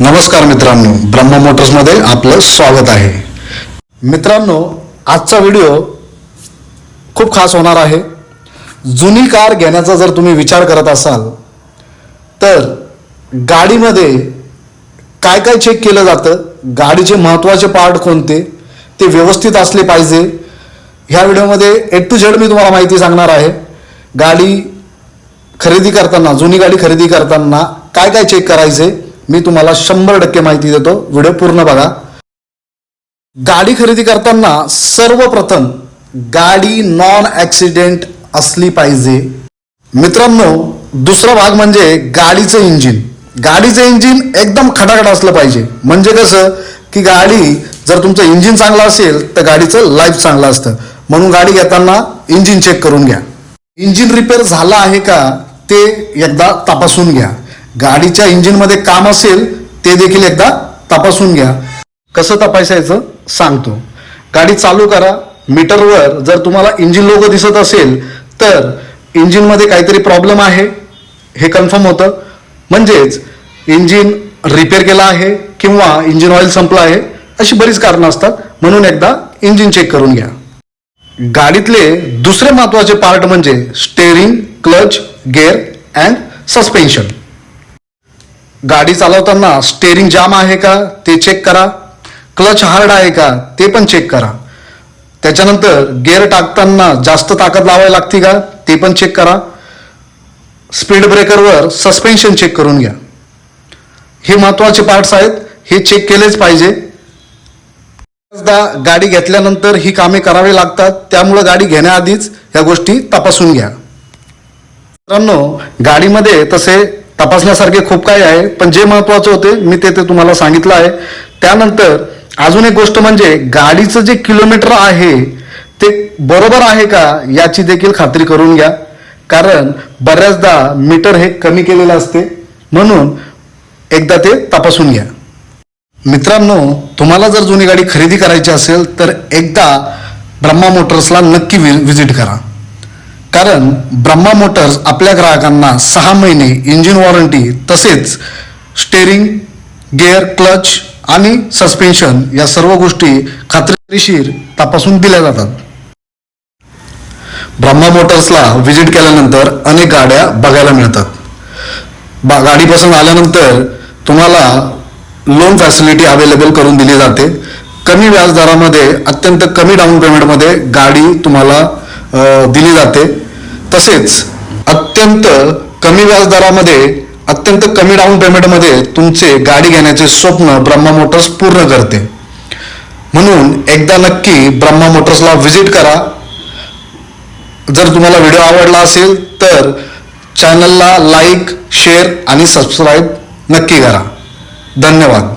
नमस्कार मित्रांनो ब्रह्मा मोटर्समध्ये आपलं स्वागत आहे. मित्रांनो आजचा व्हिडिओ खूप खास होणार आहे. जुनी कार घेण्याचा जर तुम्ही विचार करत असाल तर गाडीमध्ये काय काय चेक केलं जातं गाडीचे महत्त्वाचे पार्ट कोणते ते व्यवस्थित असले पाहिजे. ह्या व्हिडिओमध्ये ए टू झेड मी तुम्हाला माहिती सांगणार आहे. गाडी खरेदी करताना जुनी गाडी खरेदी करताना काय काय चेक करायचे मी तुम्हाला शंभर टक्के माहिती देतो. व्हिडिओ पूर्ण बघा. गाडी खरेदी करताना सर्वप्रथम गाडी नॉन ॲक्सिडेंट असली पाहिजे. मित्रांनो दुसरा भाग म्हणजे गाडीचं इंजिन गाडीचं इंजिन एकदम खटाखट असलं पाहिजे. म्हणजे कसं? की गाडी जर तुमचं इंजिन चांगलं असेल तर गाडीचं लाईफ चांगलं असतं. म्हणून गाडी घेताना इंजिन चेक करून घ्या. इंजिन रिपेअर झालं आहे का ते एकदा तपासून घ्या. गाडीच्या इंजिनमध्ये काम असेल ते देखील एकदा तपासून घ्या. कसं तपासायचं? सांगतो. गाडी चालू करा. मीटरवर जर तुम्हाला इंजिन लोगो दिसत असेल तर इंजिनमध्ये काहीतरी प्रॉब्लेम आहे. हे कन्फर्म होतं. म्हणजेच इंजिन रिपेअर केला आहे किंवा इंजिन ऑइल संपलं आहे अशी बरीच कारणं असतात. म्हणून एकदा इंजिन चेक करून घ्या. गाडीतले दुसरे महत्त्वाचे पार्ट म्हणजे steering clutch gear and suspension गाडी चालवताना स्टेअरिंग जाम आहे का ते चेक करा. क्लच हार्ड आहे का ते पण चेक करा. त्याच्यानंतर गेअर टाकताना जास्त ताकद लावावी लागते का ते पण चेक करा. स्पीड ब्रेकरवर सस्पेन्शन चेक करून घ्या. हे महत्त्वाचे पार्ट्स आहेत हे चेक केलेच पाहिजे. बऱ्याचदा गाडी घेतल्यानंतर ही कामे करावी लागतात त्यामुळं गाडी घेण्याआधीच या गोष्टी तपासून घ्या. मित्रांनो गाडीमध्ये तसे तपासण्यासारखे खूप काही आहे पण जे महत्त्वाचे होते मी ते ते तुम्हाला सांगितलं आहे. त्यानंतर अजून एक गोष्ट म्हणजे गाडीचं जे किलोमीटर आहे ते बरोबर आहे का याची देखील खात्री करून घ्या. कारण बऱ्याचदा मीटर हे कमी केलेलं असते म्हणून एकदा ते तपासून घ्या. मित्रांनो तुम्हाला जर जुनी गाडी खरेदी करायची असेल तर एकदा ब्रह्मा मोटर्सला नक्की विजिट करा. कारण ब्रह्मा मोटर्स आपल्या ग्राहकांना सहा महिने इंजिन वॉरंटी तसेच स्टेरिंग गिअर क्लच आणि सस्पेन्शन या सर्व गोष्टी खात्रीशीर तपासून दिल्या जातात. ब्रह्मा मोटर्सला व्हिजिट केल्यानंतर अनेक गाड्या बघायला मिळतात. बा गाडी पसंत आल्यानंतर तुम्हाला लोन फॅसिलिटी अवेलेबल करून दिली जाते. कमी व्याजदरामध्ये अत्यंत कमी डाऊन पेमेंटमध्ये गाडी तुम्हाला दिली जाते. तसेच अत्यंत कमी व्याजदरामध्ये अत्यंत कमी डाऊन पेमेंटमध्ये तुमचे गाडी घेण्याचे स्वप्न ब्रह्मा मोटर्स पूर्ण करते. म्हणून एकदा नक्की ब्रह्मा मोटर्सला व्हिजिट करा. जर तुम्हाला व्हिडिओ आवडला असेल तर चॅनलला लाईक शेअर आणि सबस्क्राईब नक्की करा. धन्यवाद.